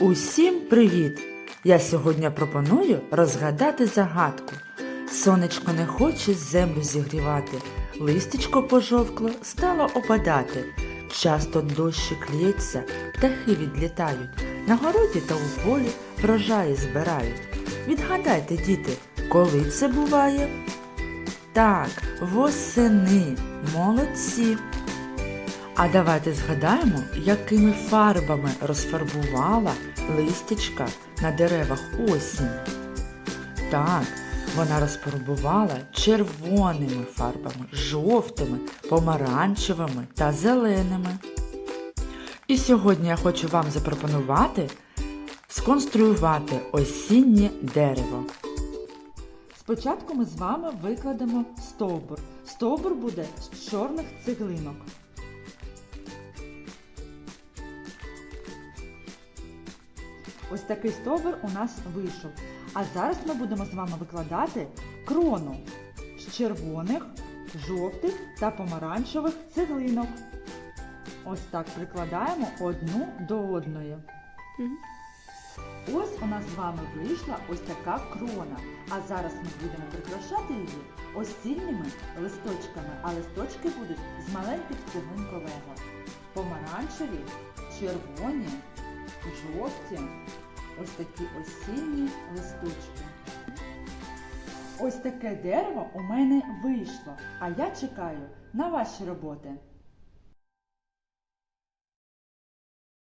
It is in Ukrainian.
Усім привіт! Я сьогодні пропоную розгадати загадку. Сонечко не хоче землю зігрівати, листечко пожовкло, стало опадати. Часто дощик лється, птахи відлітають, на городі та у полі врожаї збирають. Відгадайте, діти, коли це буває? Так, восени, молодці. А давайте згадаємо, якими фарбами розфарбувала листячка на деревах осінь. Так, вона розфарбувала червоними фарбами, жовтими, помаранчевими та зеленими. І сьогодні я хочу вам запропонувати сконструювати осіннє дерево. Спочатку ми з вами викладемо стовбур. Стовбур буде з чорних цеглинок. Ось такий стовбур у нас вийшов. А зараз ми будемо з вами викладати крону з червоних, жовтих та помаранчевих цеглинок. Ось так прикладаємо одну до одної. Ось у нас з вами вийшла ось така крона. А зараз ми будемо прикрашати її осінніми листочками, а листочки будуть з маленьких цеглин. Помаранчеві, червоні, жовті, ось такі осінні листочки. Ось таке дерево у мене вийшло, а я чекаю на ваші роботи.